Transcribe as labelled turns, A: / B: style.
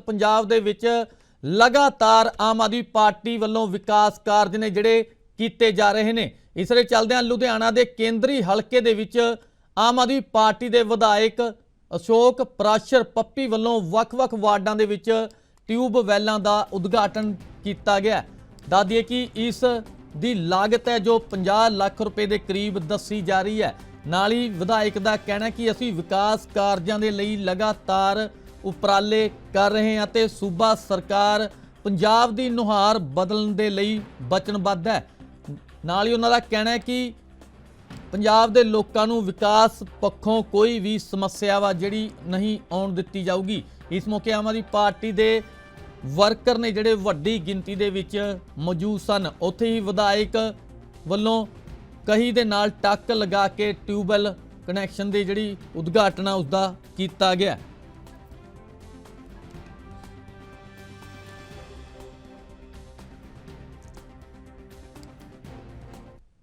A: ਪੰਜਾਬ ਦੇ ਵਿੱਚ ਲਗਾਤਾਰ ਆਮ ਆਦਮੀ ਪਾਰਟੀ ਵੱਲੋਂ ਵਿਕਾਸ ਕਾਰਜ ਨੇ ਜਿਹੜੇ ਕੀਤੇ ਜਾ ਰਹੇ ਨੇ। ਇਸ ਦੇ ਚੱਲਦਿਆਂ ਲੁਧਿਆਣਾ ਦੇ ਕੇਂਦਰੀ ਹਲਕੇ ਦੇ ਵਿੱਚ ਆਮ ਆਦਮੀ ਪਾਰਟੀ ਦੇ ਵਿਧਾਇਕ ਅਸ਼ੋਕ ਪ੍ਰਾਸ਼ਰ ਪੱਪੀ ਵੱਲੋਂ ਵੱਖ-ਵੱਖ ਵਾਰਡਾਂ ਦੇ ਵਿੱਚ ਟਿਊਬ ਵੈਲਾਂ ਦਾ ਉਦਘਾਟਨ ਕੀਤਾ ਗਿਆ। ਦੱਸ ਕਿ ਇਸ ਦੀ ਲਾਗਤ ਹੈ ਜੋ 50 ਲੱਖ ਰੁਪਏ ਦੇ ਕਰੀਬ ਦੱਸੀ ਜਾ ਰਹੀ ਹੈ। ਨਾਲ ਹੀ ਵਿਧਾਇਕ ਦਾ ਕਹਿਣਾ ਕਿ ਅਸੀਂ ਵਿਕਾਸ ਕਾਰਜਾਂ ਦੇ ਲਈ ਲਗਾਤਾਰ ਉਪਰਾਲੇ ਕਰ ਰਹੇ ਹਾਂ ਤੇ ਸੂਬਾ ਸਰਕਾਰ ਪੰਜਾਬ ਦੀ ਨੁਹਾਰ ਬਦਲਣ ਦੇ ਲਈ ਵਚਨਬੱਧ ਹੈ। ਨਾਲ ਹੀ ਉਹਨਾਂ ਦਾ ਕਹਿਣਾ ਹੈ ਕਿ ਪੰਜਾਬ ਦੇ ਲੋਕਾਂ ਨੂੰ ਵਿਕਾਸ ਪੱਖੋਂ ਕੋਈ ਵੀ ਸਮੱਸਿਆ ਵਾ ਜਿਹੜੀ ਨਹੀਂ ਆਉਣ ਦਿੱਤੀ ਜਾਊਗੀ। ਇਸ ਮੌਕੇ ਆਮ ਆਦਮੀ ਪਾਰਟੀ ਦੇ ਵਰਕਰ ਨੇ ਜਿਹੜੇ ਵੱਡੀ ਗਿਣਤੀ ਦੇ ਵਿੱਚ ਮੌਜੂਦ ਸਨ, ਉੱਥੇ ਹੀ ਵਿਧਾਇਕ ਵੱਲੋਂ ਕਹੀ ਦੇ ਨਾਲ ਟੱਕ ਲਗਾ ਕੇ ਟਿਊਬਵੈਲ ਕਨੈਕਸ਼ਨ ਦੀ ਜਿਹੜੀ ਉਦਘਾਟਨ ਆ ਉਸਦਾ ਕੀਤਾ ਗਿਆ।